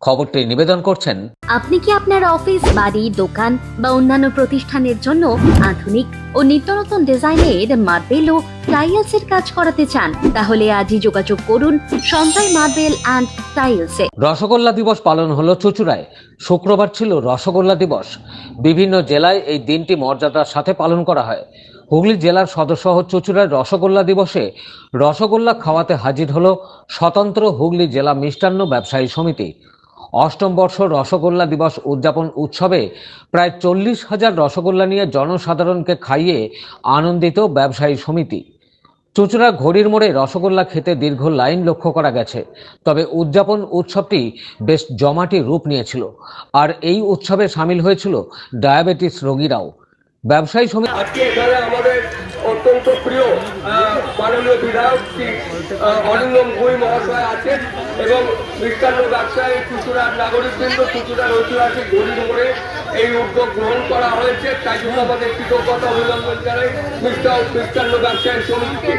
খবরটি নিবেদন করছেন আপনি কি আপনার অফিস বাড়ি দোকান বা অন্যান্য প্রতিষ্ঠানের জন্য আধুনিক ও নিত্য নতুন ডিজাইনের মার্বেল ও টাইলসের কাজ করাতে চান? তাহলে আজই যোগাযোগ করুন সঞ্জয় মার্বেল অ্যান্ড টাইলসে। রসগোল্লা দিবস পালন হলো চুচুড়ায়। শুক্রবার ছিল রসগোল্লা দিবস। বিভিন্ন জেলায় এই দিনটি মর্যাদার সাথে পালন করা হয়। হুগলি জেলার সদর শহর চুচুড়ায় রসগোল্লা দিবসে রসগোল্লা খাওয়াতে হাজির হলো স্বতন্ত্র হুগলি জেলা মিষ্টান্ন ব্যবসায়ী সমিতি। অষ্টম বর্ষ রসগোল্লা দিবস উদযাপন উৎসবে প্রায় চল্লিশ হাজার রসগোল্লা নিয়ে জনসাধারণকে খাইয়ে আনন্দিত ব্যবসায়ী সমিতি। চুচুড়া ঘড়ির মোড়ে রসগোল্লা খেতে দীর্ঘ লাইন লক্ষ্য করা গেছে। তবে উদযাপন উৎসবটি বেশ জমাটি রূপ নিয়েছিল। আর এই উৎসবে সামিল হয়েছিল ডায়াবেটিস রোগীরাও। ব্যবসায়ী সমিতি অত্যন্ত প্রিয় মাননীয় বিধায়ক শ্রী অরিন্দম ভুই মহাশয় আছেন এবং মিষ্টান্ন ব্যবসায়ী চুচুড়ার নাগরিকবৃন্দ, চুচুড়ার ঐতিহাসিক গরিব মোড়ে এই উদ্যোগ গ্রহণ করা হয়েছে। তাই জন্য আমাদের কৃতজ্ঞতা অভিনন্দন জানাই মিষ্টান্ন মিষ্টান্ন ব্যবসায়ী সমিতিকে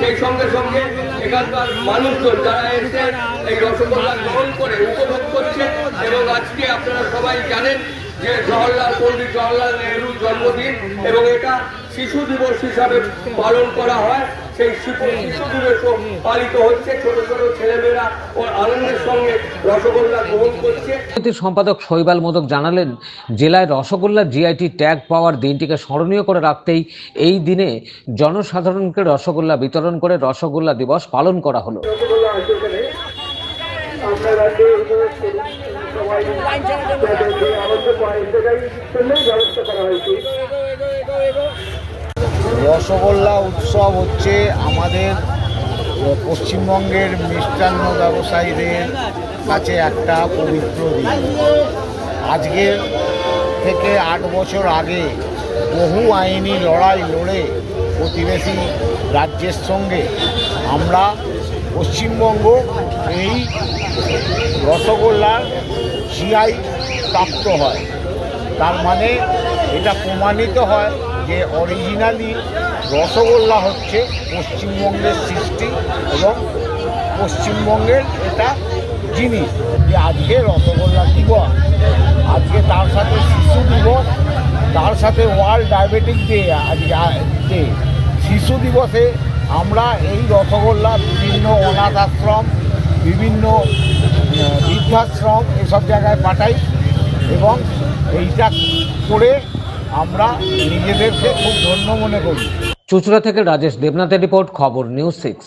সেই সঙ্গে সঙ্গে এখানকার মানুষজন যারা এসে এই রসগোল্লা গ্রহণ করে, উপভোগ করছে এবং আজকে আপনারা সবাই জানেন যে জওয়াহরলাল, পণ্ডিত জওয়াহরলাল নেহরুর জন্মদিন এবং এটা শিশু দিবস হিসাবে পালন করা হয়। সেই শিশু শিশু দিবসও পালিত হচ্ছে। ছোট ছোট ছেলেমেয়েরা ও আনন্দের সঙ্গে রসগোল্লা গ্রহণ করছে। সম্পাদক শৈবাল মোদক জানালেন জেলায় রসগোল্লা জিআইটি ট্যাগ পাওয়ার দিনটিকে স্মরণীয় করে রাখতেই এই দিনে জনসাধারণকে রসগোল্লা বিতরণ করে রসগোল্লা দিবস পালন করা হলো। ব্যবস্থা করা হয়েছে। রসগোল্লা উৎসব হচ্ছে আমাদের পশ্চিমবঙ্গের মিষ্টান্ন ব্যবসায়ীদের কাছে একটা পবিত্র দিন। আজকে থেকে আট বছর আগে বহু আইনি লড়াই লড়ে প্রতিবেশী রাজ্যের সঙ্গে আমরা পশ্চিমবঙ্গ এই রসগোল্লার জিআই প্রাপ্ত হয়। তার মানে এটা প্রমাণিত হয় যে অরিজিনালি রসগোল্লা হচ্ছে পশ্চিমবঙ্গের সৃষ্টি এবং পশ্চিমবঙ্গের এটা জিনিস যে আজকে রসগোল্লা দিবস। আজকে তার সাথে শিশু দিবস, তার সাথে ওয়ার্ল্ড ডায়াবেটিক ডে আজকে ডে। শিশু দিবসে আমরা এই রসগোল্লা বিভিন্ন অনাথ আশ্রম, বিভিন্ন বৃদ্ধাশ্রম এসব জায়গায় পাঠাই এবং এইটা করে আমরা নিজেদেরকে খুব ধন্য মনে করি। চুচড়া থেকে রাজেশ দেবনাথের রিপোর্ট খবর নিউজ সিক্স।